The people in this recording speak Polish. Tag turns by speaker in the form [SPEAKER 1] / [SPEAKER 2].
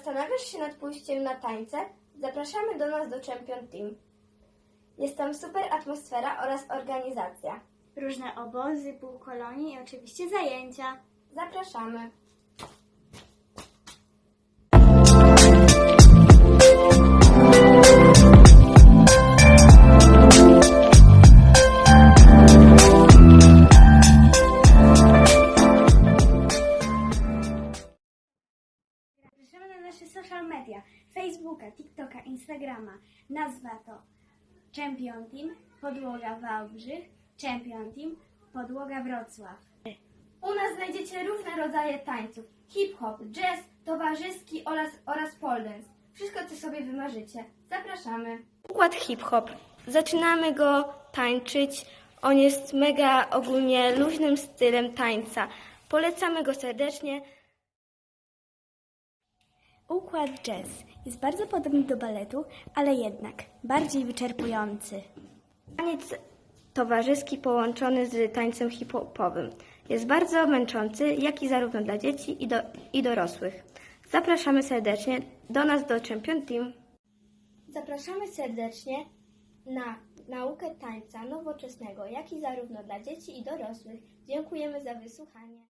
[SPEAKER 1] Zastanawiasz się nad pójściem na tańce? Zapraszamy do nas do Champion Team. Jest tam super atmosfera oraz organizacja.
[SPEAKER 2] Różne obozy, półkolonie i oczywiście zajęcia.
[SPEAKER 1] Zapraszamy.
[SPEAKER 2] Nasze social media. Facebooka, TikToka, Instagrama. Nazwa to Champion Team, Podłoga Wałbrzych, Champion Team, Podłoga Wrocław.
[SPEAKER 1] U nas znajdziecie różne rodzaje tańców. Hip-hop, jazz, towarzyski oraz, oraz pole dance. Wszystko, co sobie wymarzycie. Zapraszamy. Układ hip-hop. Zaczynamy go tańczyć. On jest mega ogólnie luźnym stylem tańca. Polecamy go serdecznie.
[SPEAKER 2] Układ jazz jest bardzo podobny do baletu, ale jednak bardziej wyczerpujący.
[SPEAKER 1] Taniec towarzyski połączony z tańcem hip-hopowym. Jest bardzo męczący, jak i zarówno dla dzieci i, do, i dorosłych. Zapraszamy serdecznie do nas do Champion Team. Zapraszamy serdecznie na naukę tańca nowoczesnego, jak i zarówno dla dzieci i dorosłych. Dziękujemy za wysłuchanie.